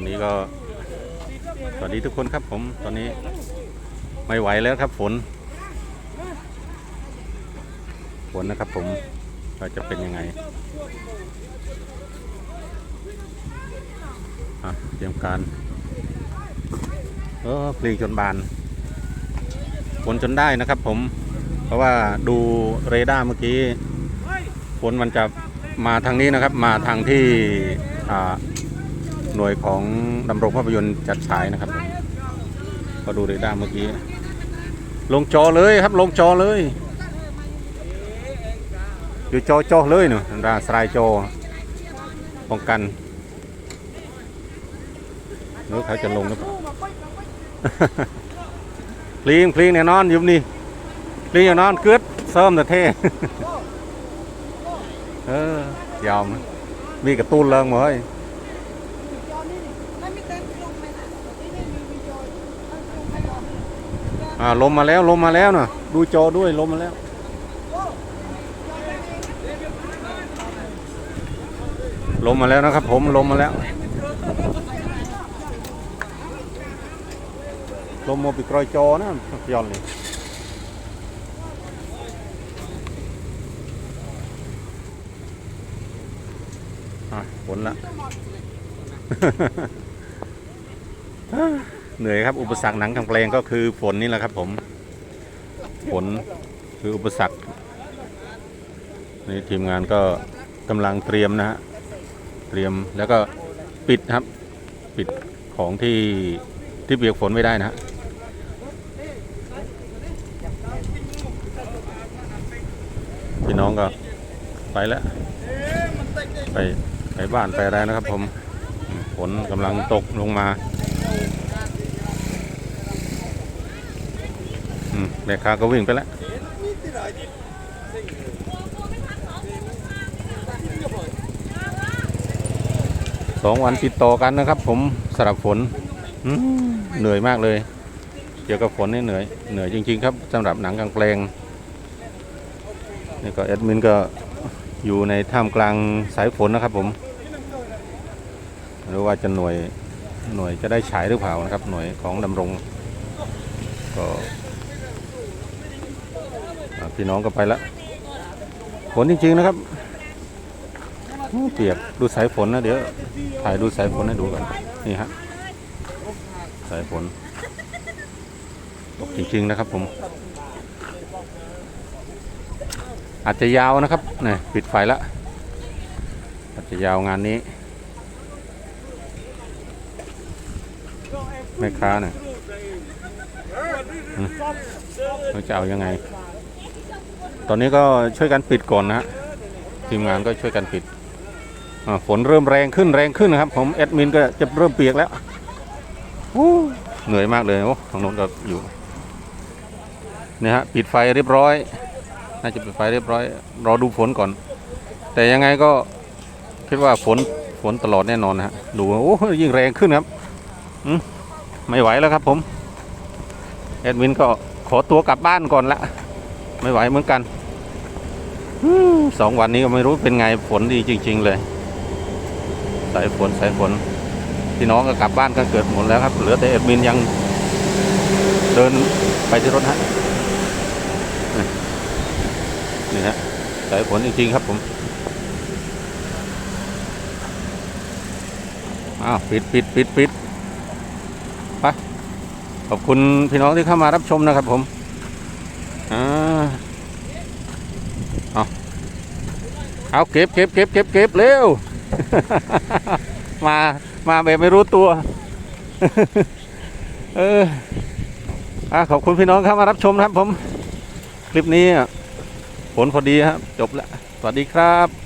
อนนี้ก็สวัสดีทุกคนครับผมตอนนี้ไม่ไหวแล้วครับฝน ฝนนะครับผมว่าจะเป็นยังไงเตรียมการเออปลีกจนบานฝนจนได้นะครับผม เพราะว่าดูเรดาร์เมื่อกี้ฝนมันจะมาทางนี้นะครับ มาทางที่อ่า หน่วยของดำรงภาพยนตร์จัดฉายนะครับก็ดูเรดาเมื่อกี้ ลงจอเลยครับลงจอเลยอยู่จอจอเลยเนาะราสไลด์จอป้องกันหรือเขาจะลงหรือเปล่าพลิงพลิงแน่นอนอยุบนี่พลิงอย่างนอนเกิดเสริมแต่เท่เออยอมมีกระตุ้นเริงหมดเฮ้ย ไม่มีเต็มลงไหมนะนี่นี่มีมีโจรเอาลงไปก่อน อ่าลมมาแล้วลมมาแล้วนะดูจอด้วยลมมาแล้วลมมาแล้วนะครับ ผมลมมาแล้วลมโมปิกรอยจอนะย้อนเลยอะฝนละ เหนื่อยครับ อุปสรรคหนังกลางแปลงก็คือฝนนี่แหละครับผมฝนคืออุปสรรคนี่ทีมงานก็กำลังเตรียมนะฮะเตรียมแล้วก็ปิดครับ ปิดของที่ที่เปียกฝนไม่ได้นะฮะพี่น้องก็ไปแล้วไปไปบ้านไปอะไรนะครับผมฝนกำลังตกลงมาอืม แม่ค้าก็วิ่งไปแล้วสองวันติดต่อกันนะครับ ผมสำหรับฝนเหนื่อยมากเลย เกี่ยวกับฝนนี่เหนื่อยเหนื่อยจริง ๆ ครับสำหรับหนังกลางแปลงนี่ก็แอดมินก็อยู่ในท่ามกลางสายฝนนะครับ ผมไม่รู้ว่าจะหน่วยหน่วยจะได้ฉายหรือเปล่านะครับ หน่วยของดำรง ก็ พี่น้องก็ไปแล้วฝนจริง ๆ นะครับเปียกดูสายฝนนะเดี๋ยวถ่ายดูสายฝนให้ดูกันนี่ฮะสายฝนตกจริง ๆ นะครับผม อาจจะยาวนะครับนี่ปิดไฟแล้วอาจจะยาวงานนี้แม่ค้าเนี่ยเราจะเอายังไง ตอนนี้ก็ช่วยกันปิดก่อนนะฮะทีมงานก็ช่วยกันปิดฝนเริ่มแรงขึ้นแรงขึ้นนะครับผมแอดมินก็จะเริ่มเปียกแล้วอู้เหนื่อยมากเลยโอ้ทางโน้นก็อยู่เนี่ยฮะปิดไฟเรียบร้อยน่าจะปิดไฟเรียบร้อยรอดูฝนก่อน แต่ยังไงก็คิดว่าฝนฝนตลอดแน่นอนนะฮะดูโอ้ยิ่งแรงขึ้นครับอืมไม่ไหวแล้วครับผมแอดมินก็ขอตัวกลับบ้านก่อนละไม่ไหวเหมือนกัน สองวันนี้ก็ไม่รู้เป็นไงฝนดีจริง ๆ เลย สายฝนสายฝนพี่น้องก็กลับบ้านกันเกิดหมดแล้วครับ เหลือแต่เอ็ดมินยังเดินไปที่รถฮะนี่นี่ฮะสายฝนจริง ๆ ครับผมอ้าวปิดปิดปิดปิดไปขอบคุณพี่น้องที่เข้ามารับชมนะครับผมอ่า เอาเก็บเก็บเก็บเก็บเก็บเร็ว มามาแบบไม่รู้ตัว เอออะขอบคุณพี่น้องครับมารับชมครับผม คลิปนี้อะผลพอดีครับ จบแล้ว สวัสดีครับ